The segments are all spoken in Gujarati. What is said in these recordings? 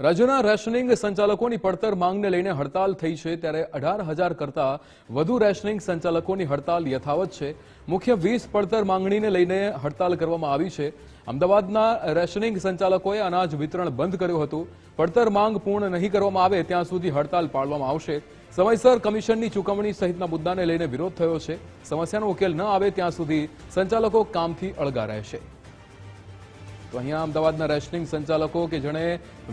રાજ્યના રેશનિંગ સંચાલકોની પડતર માંગને લઈને હડતાલ થઈ છે ત્યારે અઢાર હજાર કરતા વધુ રેશનિંગ સંચાલકોની હડતાલ યથાવત છે. મુખ્ય વીસ પડતર માંગણીને લઈને હડતાલ કરવામાં આવી છે. અમદાવાદના રેશનિંગ સંચાલકોએ અનાજ વિતરણ બંધ કર્યું હતું. પડતર માંગ પૂર્ણ નહીં કરવામાં આવે ત્યાં સુધી હડતાલ પાડવામાં આવશે. સમયસર કમિશનની ચૂકવણી સહિતના મુદ્દાને લઈને વિરોધ થયો છે. સમસ્યાનો ઉકેલ ન આવે ત્યાં સુધી સંચાલકો કામથી અળગા રહેશે. તો અહીંયા અમદાવાદના રેશનિંગ સંચાલકો કે જેણે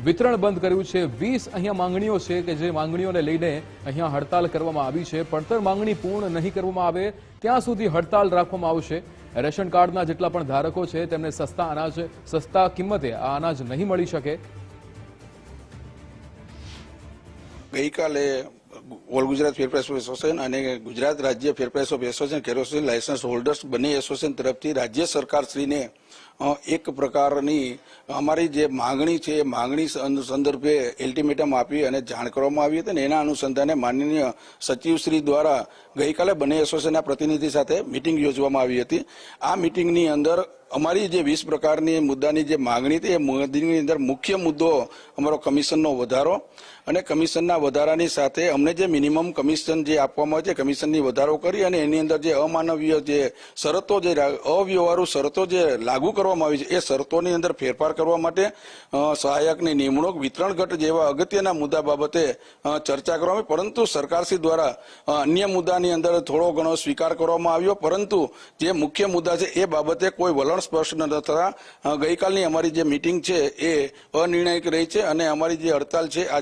વિતરણ બંધ કર્યું છે, વીસ અહીંયા માંગણીઓ છે કે જે માંગણીઓને લઈને અહીંયા હડતાલ કરવામાં આવી છે. પડતર માંગણી પૂર્ણ નહીં કરવામાં આવે, ત્યાં સુધી હડતાલ રાખવામાં આવશે. રેશન કાર્ડના જેટલા પણ ધારકો છે, તેમને સસ્તા અનાજ, સસ્તા કિંમતે આ અનાજ નહીં મળી શકે. ગઈકાલે all Gujarat fair price association અને ગુજરાત રાજ્ય fair price of association kerosene licence holders બંને એસોસિએશન તરફથી રાજ્ય સરકારશ્રીને શ્રીને એક પ્રકારની અમારી જે માંગણી છે એ માંગણી સંદર્ભે એલ્ટિમેટમ આપી અને જાણ કરવામાં આવી હતી અને એના અનુસંધાને માનનીય સચિવશ્રી દ્વારા ગઈકાલે બંને એસોસિએશનના પ્રતિનિધિ સાથે મિટિંગ યોજવામાં આવી હતી. આ મિટિંગની અંદર અમારી જે વીસ પ્રકારની મુદ્દાની જે માંગણી હતી, એ મુદ્દાની અંદર મુખ્ય મુદ્દો અમારો કમિશનનો વધારો અને કમિશનના વધારાની સાથે અમને જે મિનિમમ કમિશન જે આપવામાં આવે છે કમિશનની વધારો કરી અને એની અંદર જે અમાનવીય જે શરતો, જે અવ્યવહારુ શરતો જે લાગુ કરવામાં આવી છે, એ શરતોની અંદર ફેરફાર કરવા માટે સહાયકની નિમણૂક, વિતરણ ઘટ જેવા અગત્યના મુદ્દા બાબતે ચર્ચા કરવામાં આવી. પરંતુ સરકારશ્રી દ્વારા અન્ય મુદ્દાની અંદર થોડો ઘણો સ્વીકાર કરવામાં આવ્યો પરંતુ જે મુખ્ય મુદ્દા છે, એ બાબતે કોઈ વલણ સ્પષ્ટ ન થતા. ગઈકાલની અમારી જે મિટિંગ છે એ અનિર્ણાયક રહી છે અને અમારી જે હડતાલ છે આજે